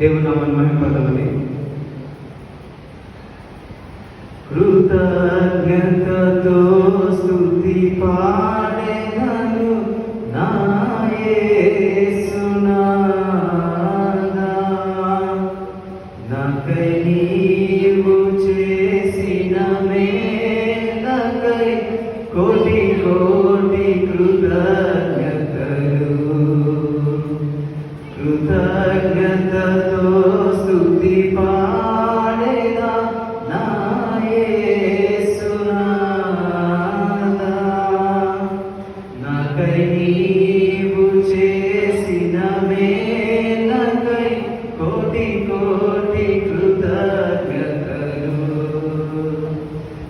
దేవుని నామని మహిమపడమని కృతజ్ఞతతో స్తుతి పాడేదను నా యేసునాదా నాకై నీవు చేసిన మేలకై కోటి కోటి కృతజ్ఞ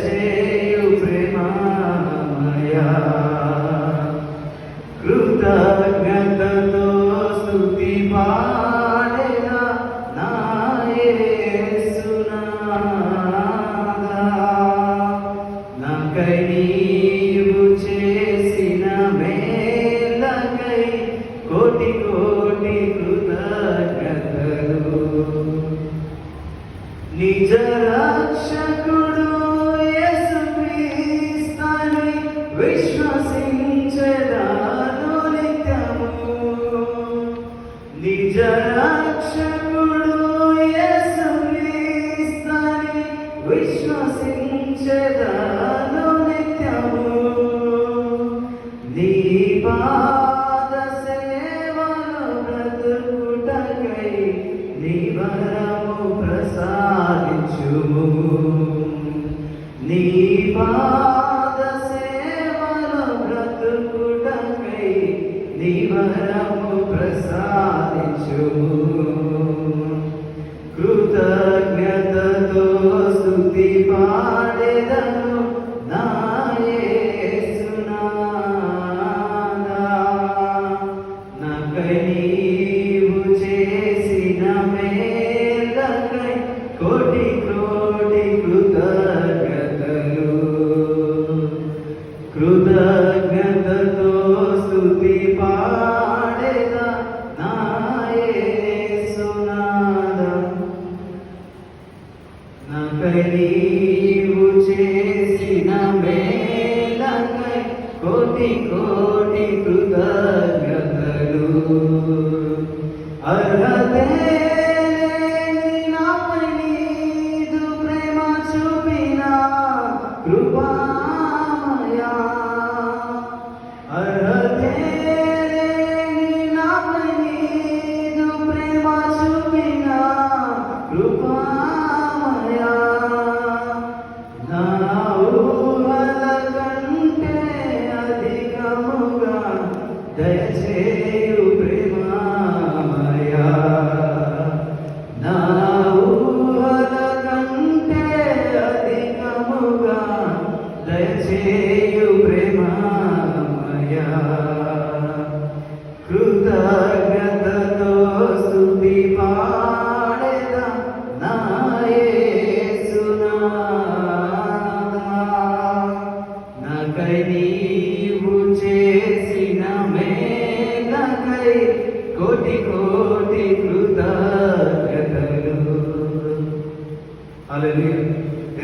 దయచేయు ప్రేమామయా కృతజ్ఞతతో స్తుతి పాడేదా నా యేసునాదా నాకై నీవు చేసిన మేలకై కోటి కోటి కృతజ్ఞతలు. నిజ రక్షకుడు విశ్వసించెదాను నిత్యము నిజ యేసుక్రీస్తుని విశ్వసించెదాను నిత్యము నీ పాద సేవలో బ్రతుకుటకై నీ వరము ప్రసాదించుము. నీ వరము నీవు చేసిన మేలకై కోటి కోటి కృతజ్ఞతలు. అర్హతే ప్రేమ చూపిన కృపామయా. అర్హతే ప్రేమ చూపిన కోటి కోటి కృతజ్ఞతలు. హల్లెలూయా